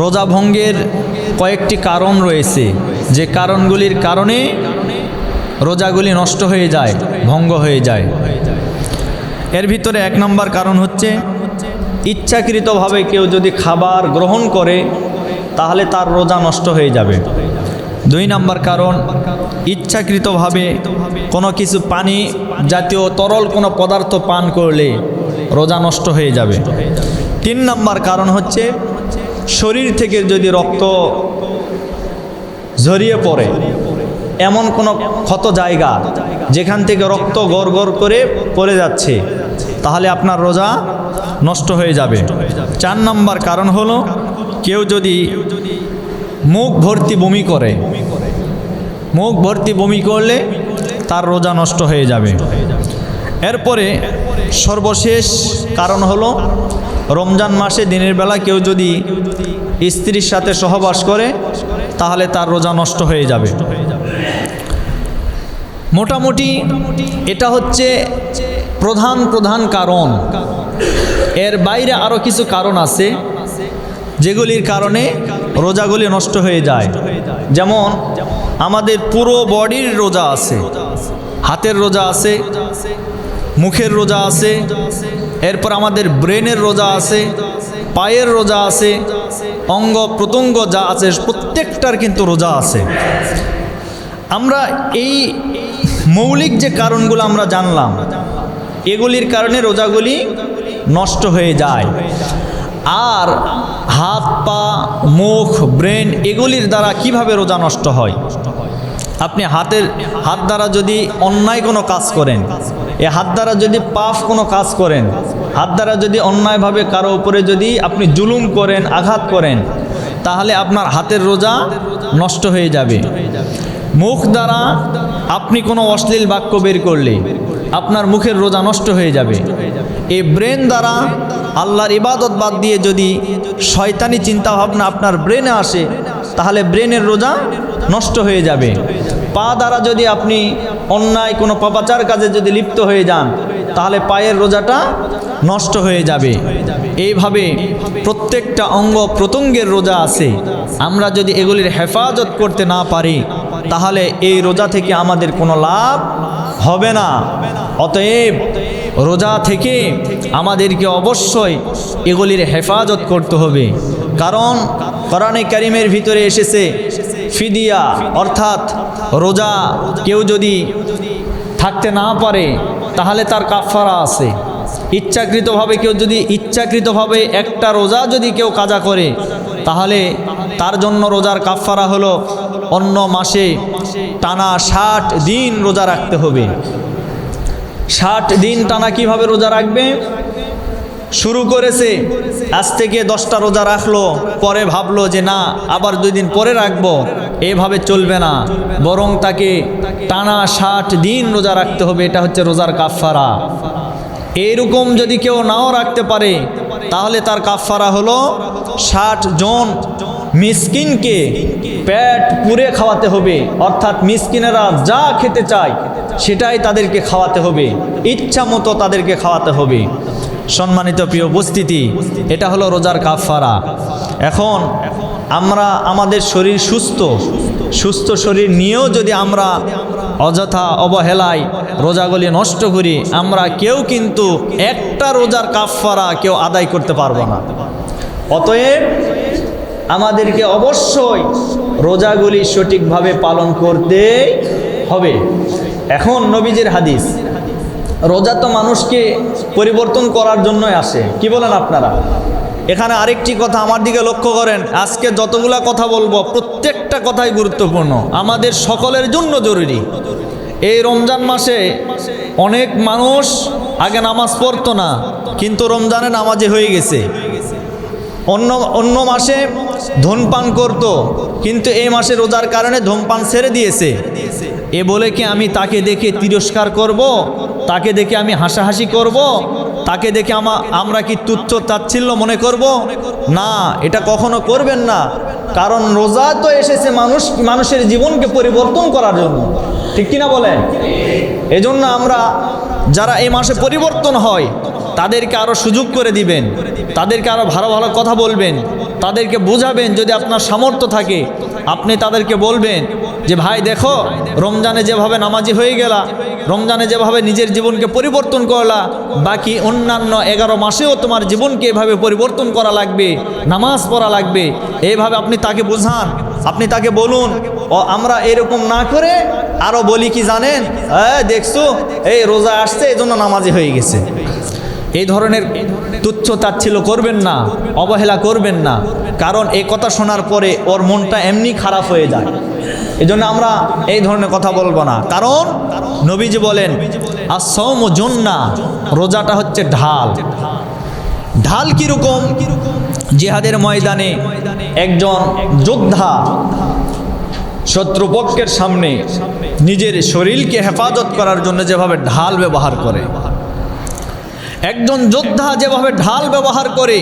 রোজা ভঙ্গের কয়েকটি কারণ রয়েছে। যে কারণগুলির কারণে রোজাগুলি নষ্ট হয়ে যায়, ভঙ্গ হয়ে যায়। এর ভিতরে এক নম্বর কারণ হচ্ছে, ইচ্ছাকৃতভাবে কেউ যদি খাবার গ্রহণ করে, তাহলে তার রোজা নষ্ট হয়ে যাবে। দুই নম্বর কারণ, ইচ্ছাকৃতভাবে কোনো কিছু পানি জাতীয় তরল কোনো পদার্থ পান করলে রোজা নষ্ট হয়ে যাবে। তিন নম্বর কারণ হচ্ছে শরীর থেকে যদি রক্ত ঝরিয়ে পড়ে, এমন কোনো ক্ষত জায়গা যেখান থেকে রক্ত গড় করে পড়ে যাচ্ছে, তাহলে আপনার রোজা নষ্ট হয়ে যাবে। চার নম্বর কারণ হলো, কেউ যদি মুখ ভর্তি বমি করে, মুখ ভর্তি বমি করলে তার রোজা নষ্ট হয়ে যাবে। এরপরে সর্বশেষ কারণ হলো রমজান মাসে দিনের বেলা কেউ যদি স্ত্রীর সাথে সহবাস করে, তাহলে তার রোজা নষ্ট হয়ে যাবে। মোটামুটি এটা হচ্ছে প্রধান প্রধান কারণ। এর বাইরে আরও কিছু কারণ আছে, যেগুলির কারণে রোজাগুলি নষ্ট হয়ে যায়। যেমন, আমাদের পুরো বডির রোজা আছে, হাতের রোজা আছে, মুখের রোজা আছে এরপর আমাদের ব্রেনের রোজা আছে, পায়ের রোজা আছে, অঙ্গ প্রত্যঙ্গ যা আছে, প্রত্যেকটার কিন্তু রোজা আছে। আমরা এই মৌলিক যে কারণগুলো আমরা জানলাম, এগুলির কারণে রোজাগুলি নষ্ট হয়ে যায়। আর হাত, পা, মুখ, ব্রেন এগুলির দ্বারা কীভাবে রোজা নষ্ট হয়? আপনি হাতের, হাত দ্বারা যদি অন্যায় কোনো কাজ করেন এ হাত দ্বারা যদি পাপ কোনো কাজ করেন, হাত দ্বারা যদি অন্যায়ভাবে কারও উপরে যদি আপনি জুলুম করেন, আঘাত করেন, তাহলে আপনার হাতের রোজা নষ্ট হয়ে যাবে। মুখ দ্বারা আপনি কোনো অশ্লীল বাক্য বের করলে আপনার মুখের রোজা নষ্ট হয়ে যাবে। এই ব্রেন দ্বারা আল্লাহর ইবাদত বাদ দিয়ে যদি শয়তানি চিন্তাভাবনা আপনার ব্রেনে আসে, তাহলে ব্রেনের রোজা নষ্ট হয়ে যাবে। পা দ্বারা যদি আপনি অন্যায় কোনো পাপাচার কাজে যদি লিপ্ত হয়ে যান, তাহলে পায়ের রোজাটা নষ্ট হয়ে যাবে। এইভাবে প্রত্যেকটা অঙ্গ প্রত্যঙ্গের রোজা আছে। আমরা যদি এগুলির হেফাজত করতে না পারি, তাহলে এই রোজা থেকে আমাদের কোনো লাভ হবে না। অতএব রোজা থেকে আমাদেরকে অবশ্যই এগুলির হেফাজত করতে হবে। কারণ কোরআনে কারিমের ভিতরে এসেছে ফিদিয়া, অর্থাৎ রোজা কেউ যদি থাকতে না পারে, তাহলে তার কাফারা আছে। ইচ্ছাকৃতভাবে কেউ যদি ইচ্ছাকৃতভাবে একটা রোজা যদি কেউ কাজা করে, তাহলে তার জন্য রোজার কাফারা হলো অন্য মাসে টানা ষাট দিন রোজা রাখতে হবে। ষাট দিন টানা কীভাবে রোজা রাখবে? শুরু করেছে আজ থেকে দশটা রোজা রাখল, পরে ভাবলো যে না, আবার দুই দিন পরে রাখব। এভাবে চলবে না। বরং তাকে টানা ষাট দিন রোজা রাখতে হবে, এটা হচ্ছে রোজার কাফারা এইরকম যদি কেউ নাও রাখতে পারে, তাহলে তার কাফারা হলো ষাট জন মিসকিনকে পেট পুরে খাওয়াতে হবে। অর্থাৎ মিসকিনেরা যা খেতে চায়, সেটাই তাদেরকে খাওয়াতে হবে। ইচ্ছা মতো তাদেরকে খাওয়াতে হবে। সম্মানিত প্রিয় উপস্থিতি, এটা হলো রোজার কাফারা এখন আমরা আমাদের শরীর সুস্থ সুস্থ শরীর নিয়েও যদি আমরা অযথা অবহেলায় রোজাগুলি নষ্ট করি, আমরা কেউ কিন্তু একটা রোজার কাফারা কেউ আদায় করতে পারব না। অতএব আমাদেরকে অবশ্যই রোজাগুলি সঠিকভাবে পালন করতে হবে। এখন নবীজের হাদিস, রোজা তো মানুষকে পরিবর্তন করার জন্যই আসে। কি বলেন আপনারা? এখানে আরেকটি কথা আমার দিকে লক্ষ্য করেন। আজকে যতগুলা কথা বলব, প্রত্যেকটা কথাই গুরুত্বপূর্ণ। আমাদের সকলের জন্য জরুরি। এই রমজান মাসে অনেক মানুষ আগে নামাজ পড়তো না, কিন্তু রমজানে নামাজে হয়ে গেছে। অন্য অন্য মাসে ধূমপান করত, কিন্তু এই মাসে রোজার কারণে ধূমপান ছেড়ে দিয়েছে। এ বলে কি আমি তাকে দেখে তিরস্কার করব? তাকে দেখে আমি হাসাহাসি করব? তাকে দেখে আমা আমরা কি তুচ্ছ তাচ্ছিল্য মনে করব? না, এটা কখনো করবেন না। কারণ রোজা তো এসেছে মানুষ মানুষের জীবনকে পরিবর্তন করার জন্য। ঠিক কিনা বলেন? এজন্য আমরা যারা এই মাসে পরিবর্তন হয়, তাদেরকে আরও সুযোগ করে দিবেন। তাদেরকে আরও ভালো ভালো কথা বলবেন। তাদেরকে বোঝাবেন যদি আপনার সামর্থ্য থাকে। আপনি তাদেরকে বলবেন যে ভাই দেখো, রমজানে যেভাবে নামাজি হয়ে গেলা, রমজানে যেভাবে নিজের জীবনকে পরিবর্তন করলা, বাকি অন্যান্য এগারো মাসেও তোমার জীবনকে এভাবে পরিবর্তন করা লাগবে, নামাজ পড়া লাগবে। এইভাবে আপনি তাকে বোঝান, আপনি তাকে বলুন, ও, আমরা এরকম না করে আরও বলি কি জানেন? হ্যাঁ দেখছ, এই রোজা আসছে, এই জন্য নামাজি হয়ে গেছে। এই ধরনের তুচ্ছ তাচ্ছিল্য করবেন না, অবহেলা করবেন না, কারণ এই কথা শোনার পরে ওর মনটা এমনি খারাপ হয়ে যায়। এই জন্য আমরা এই ধরনের কথা বলব না। কারণ নবীজি বলেন আসম জন্না, রোজাটা হচ্ছে ঢাল। ঢাল কীরকম? জিহাদের ময়দানে একজন যোদ্ধা শত্রুপক্ষের সামনে নিজের শরীরকে হেফাজত করার জন্য যেভাবে ঢাল ব্যবহার করে, একজন যোদ্ধা যেভাবে ঢাল ব্যবহার করে,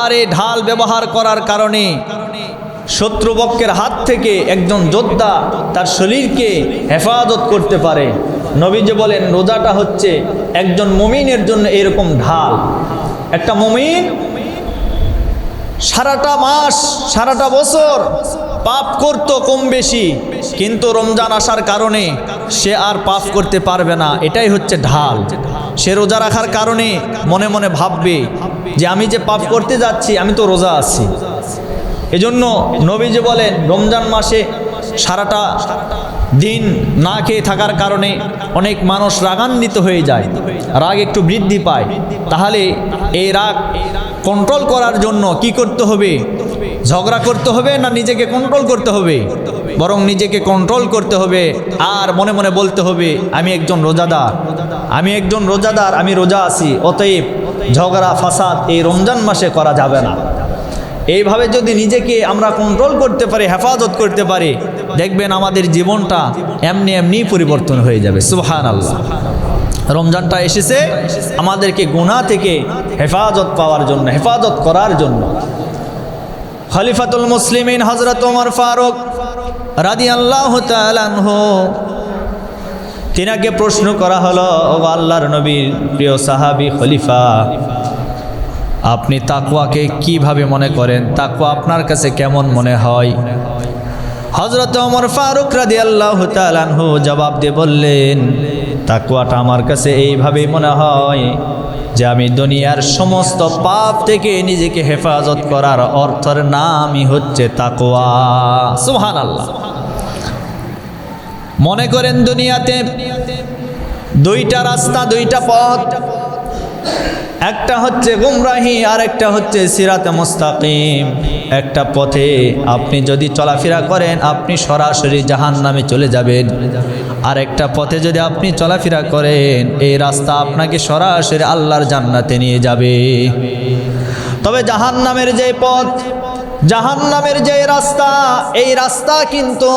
আর এই ঢাল ব্যবহার করার কারণে শত্রুপক্ষের হাত থেকে একজন যোদ্ধা তার শরীরকে হেফাজত করতে পারে। নবীজি বলেন, রোজাটা হচ্ছে একজন মমিনের জন্য এরকম ঢাল। একটা মমিন সারাটা মাস, সারাটা বছর পাপ করতো কম বেশি, কিন্তু রমজান আসার কারণে সে আর পাপ করতে পারবে না। এটাই হচ্ছে ঢাল। সে রোজা রাখার কারণে মনে মনে ভাববে যে, আমি যে পাপ করতে যাচ্ছি, আমি তো রোজা আছি। এজন্য নবীজি বলেন, রমজান মাসে সারাটা দিন না খেয়ে থাকার কারণে অনেক মানুষ রাগান্বিত হয়ে যায়, রাগ একটু বৃদ্ধি পায়। তাহলে এই রাগ কন্ট্রোল করার জন্য কি করতে হবে? ঝগড়া করতে হবে না নিজেকে কন্ট্রোল করতে হবে? বরং নিজেকে কন্ট্রোল করতে হবে আর মনে মনে বলতে হবে, আমি একজন রোজাদার, আমি একজন রোজাদার, আমি রোজা আছি, অতএব ঝগড়া, ফাসাদ এই রমজান মাসে করা যাবে না। এইভাবে যদি নিজেকে আমরা কন্ট্রোল করতে পারি, হেফাজত করতে পারি, দেখবেন আমাদের জীবনটা এমনি এমনি পরিবর্তন হয়ে যাবে। সুহান আল্লাহ রমজানটা এসেছে আমাদেরকে গুণা থেকে হেফাজত পাওয়ার জন্য, হেফাজত করার জন্য। খলিফাতুল মুসলিমিন হজরত ওমর ফারুক রাদি আল্লাহ তিনাকে প্রশ্ন করা হলো ও আল্লাহর নবীর প্রিয় সাহাবি খলিফা আপনি তাকুয়াকে কীভাবে মনে করেন? তাকুয়া আপনার কাছে কেমন মনে হয়? হজরত ওমর ফারুক রাদি আল্লাহ তালানহু জবাব দিয়ে বললেন তাকুয়াটা আমার কাছে এইভাবেই মনে হয় যে আমি দুনিয়ার সমস্ত পাপ থেকে নিজেকে হেফাজত করার অর্থের নামই হচ্ছে তাকুয়া সুহান আল্লাহ মনে করেন দুনিয়াতে দুইটা রাস্তা, দুইটা পথ একটা হচ্ছে গুমরাহি আর একটা হচ্ছে সিরাতে মুস্তাকিম। একটা পথে আপনি যদি চলাফেরা করেন, আপনি সরাসরি জাহান নামে চলে যাবেন। আর একটা পথে যদি আপনি চলাফেরা করেন, এই রাস্তা আপনাকে সরাসরি আল্লাহর জান্নাতে নিয়ে যাবে। তবে জাহান নামের যে পথ জাহান নামের যে রাস্তা, এই রাস্তা কিন্তু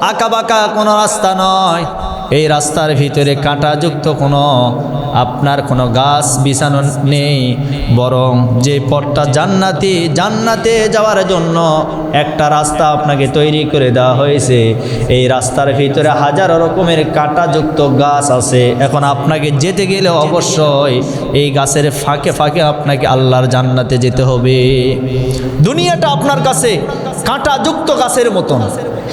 আঁকা বাঁকা কোনো রাস্তা নয়। এই রাস্তার ভিতরে কাঁটাযুক্ত কোনো, আপনার কোনো গাছ বিছানো নেই। বরং যে পথটা জান্নাতি, জান্নাতে যাওয়ার জন্য একটা রাস্তা আপনাকে তৈরি করে দেওয়া হয়েছে। এই রাস্তার ভিতরে হাজারো রকমের কাঁটাযুক্ত গাছ আছে। এখন আপনাকে যেতে গেলে অবশ্যই এই গাছের ফাঁকে ফাঁকে আপনাকে আল্লাহর জান্নাতে যেতে হবে। দুনিয়াটা আপনার কাছে কাঁটাযুক্ত গাছের মতন।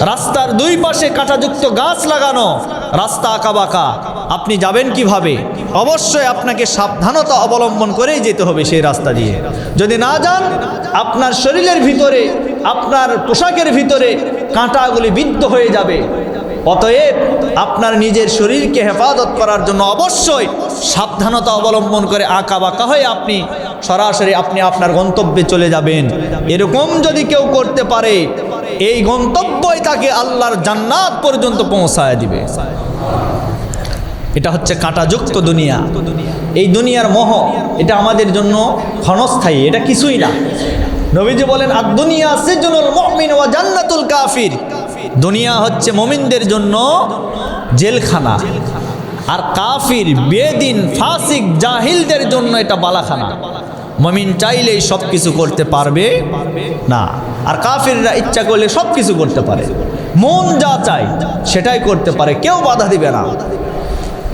রাস্তার দুই পাশে কাঁটাযুক্ত গাছ লাগানো, রাস্তা আঁকাবাঁকা। আপনি যাবেন কীভাবে? অবশ্যই আপনাকে সাবধানতা অবলম্বন করেই যেতে হবে সেই রাস্তা দিয়ে। যদি না যান, আপনার শরীরের ভিতরে, আপনার পোশাকের ভিতরে কাঁটাগুলি বিদ্ধ হয়ে যাবে। অতএব আপনার নিজের শরীরকে হেফাজত করার জন্য অবশ্যই সাবধানতা অবলম্বন করে আঁকা বাঁকা হয়ে আপনি সরাসরি আপনি আপনার গন্তব্যে চলে যাবেন। এরকম যদি কেউ করতে পারে এই গন্তব্যই তাকে আল্লাহর জান্নাত পর্যন্ত পৌঁছায় দিবে। এটা হচ্ছে কাঁটাযুক্ত দুনিয়া। এই দুনিয়ার মোহ, এটা আমাদের জন্য ক্ষণস্থায়ী, এটা কিছুই না। নবীজি বলেন আর দুনিয়া সিজনুল মুমিন ওয়া জান্নাতুল কাফির। দুনিয়া হচ্ছে মমিনদের জন্য জেলখানা। আর কাফির, বেদিন, ফাসিক, জাহিলদের জন্য এটা বালাখানা। মমিন চাইলেই সব কিছু করতে পারবে। না। আর কাফিররা ইচ্ছা করলে সব কিছু করতে পারে। মন যা চায় সেটাই করতে পারে। কেউ বাধা দিবে না।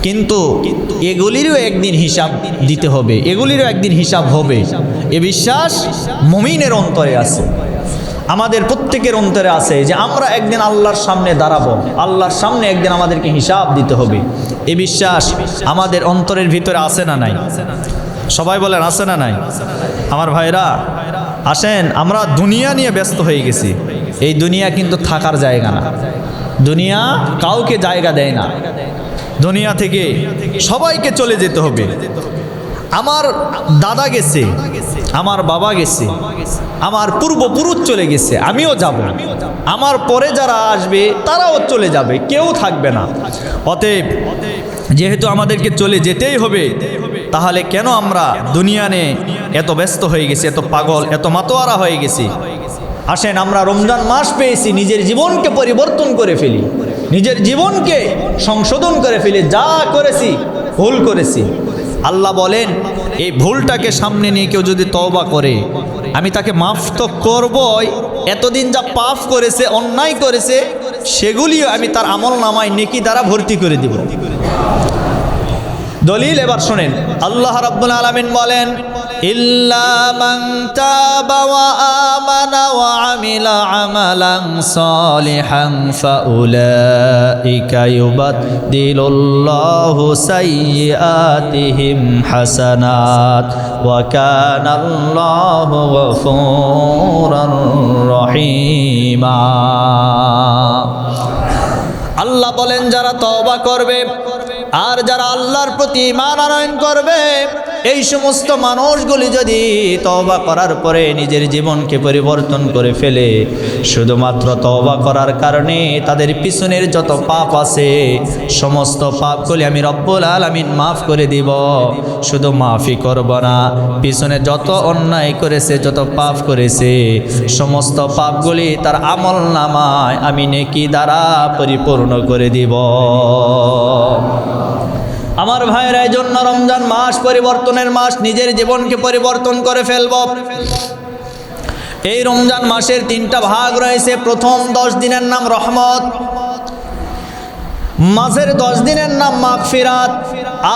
কিন্তু এগুলিরও একদিন হিসাব দিতে হবে। এগুলিরও একদিন হিসাব হবে। এ বিশ্বাস মমিনের অন্তরে আছে। আমাদের প্রত্যেকের অন্তরে আছে যে আমরা একদিন আল্লাহর সামনে দাঁড়াবো। আল্লাহর সামনে একদিন আমাদেরকে হিসাব দিতে হবে। এ বিশ্বাস আমাদের অন্তরের ভিতরে আছে না নাই? সবাই বলেন, আছে না নাই? আমার ভাইরা, আসেন, আমরা দুনিয়া নিয়ে ব্যস্ত হয়ে গেছি। এই দুনিয়া কিন্তু থাকার জায়গা না। দুনিয়া কাউকে জায়গা দেয় না। দুনিয়া থেকে সবাইকে চলে যেতে হবে। আমার দাদা গেছে, আমার বাবা গেছে, আমার পূর্বপুরুষ চলে গেছে, আমিও যাব। আমার পরে যারা আসবে, তারাও চলে যাবে, কেউ থাকবে না। অতএব, যেহেতু আমাদেরকে চলে যেতেই হবে তাহলে কেন আমরা দুনিয়া নিয়ে এত ব্যস্ত হয়ে গেছি, এত পাগল, এত মাতোয়ারা হয়ে গেছি? আসেন, আমরা রমজান মাস পেয়েছি, নিজের জীবনকে পরিবর্তন করে ফেলি। নিজের জীবনকে সংশোধন করে ফেলি, যা করেছি, ভুল করেছি। আল্লাহ বলেন, এই ভুলটাকে সামনে নিয়ে কেউ যদি তওবা করে, আমি তাকে মাফ তো করবই, এতদিন যা পাপ করেছে, অন্যায় করেছে, সেগুলিও আমি তার আমল নামায় নেকি দ্বারা ভর্তি করে দিব। দলিল এবার শোনেন। আল্লাহ রাব্বুল আলামিন বলেন, ইল্লা মান তাবা ওয়া আমানা ওয়া আমিলা আমালান সালিহান ফাউলাইকা ইউবাদদিলুল্লাহু সাইয়্যাতিহিম হাসানাত ওয়া কানা আল্লাহু গফুরার রহিমা। আল্লাহ বলেন, যারা তওবা করবে আর যারা আল্লাহর প্রতি মান করবে এই সমস্ত মানুষগুলি যদি তওবা করার পরে নিজের জীবনকে পরিবর্তন করে ফেলে, শুধুমাত্র তওবা করার কারণে তাদের পিছনের যত পাপ আছে, সমস্ত পাপগুলি আমি রব্বুল আলামিন মাফ করে দিব। শুধু মাফি করব না, পিছনে যত অন্যায় করেছে, যত পাপ করেছে, সমস্ত পাপগুলি তার আমল নামায় আমি নেকি দ্বারা পরিপূর্ণ করে দিব। আমার ভাইয়ের এই জন্য রমজান মাস পরিবর্তনের মাস, নিজের জীবনকে পরিবর্তন করে ফেলব। এই রমজান মাসের তিনটা ভাগ রয়েছে। প্রথম দশ দিনের নাম রহমত মাসের দশ দিনের নাম মাগফিরাত,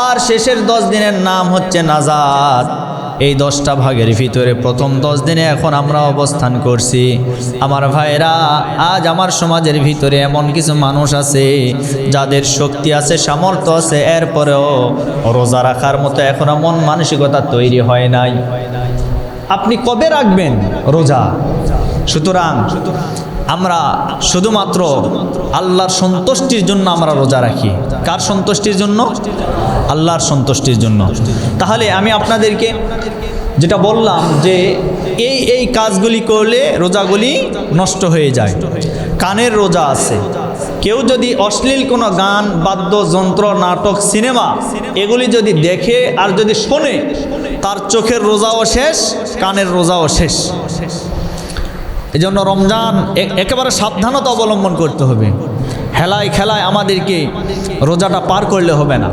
আর শেষের দশ দিনের নাম হচ্ছে নাজাদ এই দশটা ভাগের ভিতরে প্রথম দশ দিনে এখন আমরা অবস্থান করছি। আমার ভাইরা আজ আমার সমাজের ভিতরে এমন কিছু মানুষ আছে, যাদের শক্তি আছে, সামর্থ্য আছে, এরপরেও রোজা রাখার মতো এখনও মন মানসিকতা তৈরি হয় নাই। আপনি কবে রাখবেন রোজা? সুতরাং আমরা শুধুমাত্র আল্লাহর সন্তুষ্টির জন্য আমরা রোজা রাখি। কার সন্তুষ্টির জন্য? আল্লাহর সন্তুষ্টির জন্য। তাহলে আমি আপনাদেরকে যেটা বললাম যে এই এই কাজগুলি করলে রোজাগুলি নষ্ট হয়ে যায়। কানের রোজা আছে। কেউ যদি অশ্লীল কোনো গান, বাদ্যযন্ত্র, নাটক, সিনেমা এগুলি যদি দেখে আর যদি শোনে, তার চোখের রোজাও শেষ, কানের রোজাও শেষ। এই জন্য রমজান একেবারে সাবধানতা অবলম্বন করতে হবে। হেলায় খেলায় আমাদেরকে রোজাটা পার করলে হবে না।